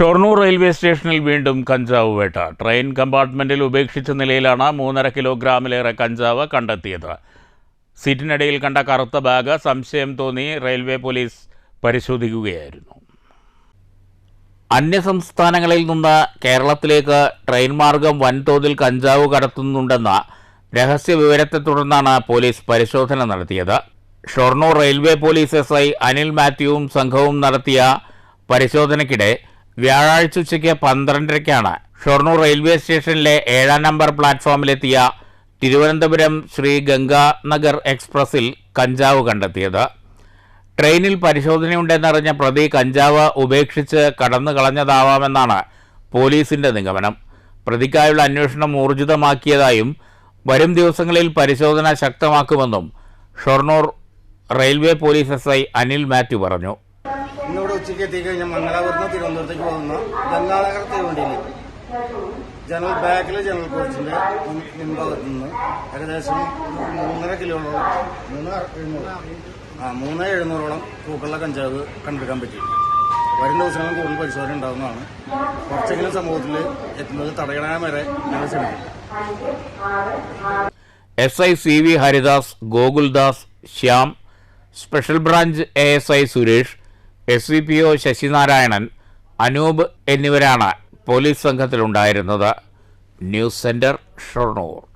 Shoranur railway സ്റ്റേഷനിൽ വീണ്ടും കഞ്ചാവ് വേട്ട. ട്രെയിൻ കമ്പാർട്ട്മെന്റിൽ ഉപേക്ഷിച്ച നിലയിലാണ് മൂന്നര കിലോഗ്രാമിലേറെ കഞ്ചാവ് കണ്ടെത്തിയത്. സീറ്റിനിടയിൽ കണ്ട കറുത്ത ബാഗ് സംശയം തോന്നി റെയിൽവേ പോലീസ് പരിശോധിക്കുകയായിരുന്നു. അന്യസംസ്ഥാനങ്ങളിൽ നിന്ന് കേരളത്തിലേക്ക് ട്രെയിൻ മാർഗം വൻതോതിൽ കഞ്ചാവ് കടത്തുന്നുണ്ടെന്ന രഹസ്യ വിവരത്തെ തുടർന്നാണ് പോലീസ് പരിശോധന നടത്തിയത്. Shoranur railway police S Anil മാത്യുവും സംഘവും നടത്തിയ പരിശോധനയ്ക്കിടെ വ്യാഴാഴ്ച ഉച്ചയ്ക്ക് പന്ത്രണ്ടരയ്ക്കാണ് ഷൊർണൂർ റെയിൽവേ സ്റ്റേഷനിലെ ഏഴാം നമ്പർ പ്ലാറ്റ്ഫോമിലെത്തിയ തിരുവനന്തപുരം ശ്രീ ഗംഗാനഗർ എക്സ്പ്രസിൽ കഞ്ചാവ് കണ്ടെത്തിയത്. ട്രെയിനിൽ പരിശോധനയുണ്ടെന്നറിഞ്ഞ പ്രതി കഞ്ചാവ് ഉപേക്ഷിച്ച് കടന്നു കളഞ്ഞതാവാമെന്നാണ് പോലീസിന്റെ നിഗമനം. പ്രതിക്കായുള്ള അന്വേഷണം ഊർജിതമാക്കിയതായും വരും ദിവസങ്ങളിൽ പരിശോധന ശക്തമാക്കുമെന്നും Shoranur railway police S Anil Mathew പറഞ്ഞു. ഇന്നിവിടെ ഉച്ചയ്ക്ക് എത്തിക്കഴിഞ്ഞാൽ മംഗലാപുരത്ത് തിരുവനന്തപുരത്തേക്ക് പോകുന്ന ഗംഗാനഗർ തീവണ്ടിയിൽ ജനറൽ ബാക്കിൽ ജനറൽ കോച്ചിന്റെ മുൻ- മുൻഭാഗത്ത് നിന്ന് ഏകദേശം മൂന്നര കിലോളം മൂന്ന് എഴുന്നൂറ്. ആ മൂന്ന് എഴുന്നൂറോളം പൂക്കളുടെ കഞ്ചാവ് കണ്ടെടുക്കാൻ പറ്റി. വരും ദിവസങ്ങളിൽ കൂടുതൽ പരിശോധന ഉണ്ടാകുന്നതാണ് കുറച്ചെങ്കിലും സമൂഹത്തിൽ എത്തുന്നത് തടയണ വരെ ഞങ്ങൾ ശ്രമിക്കും. S I C V Haridas Gokuldas Shyam special branch A S I Suresh S V P O Sasinarayanan Anoop എന്നിവരാണ് പോലീസ് സംഘത്തിലുണ്ടായിരുന്നത്. News centre Shoranur.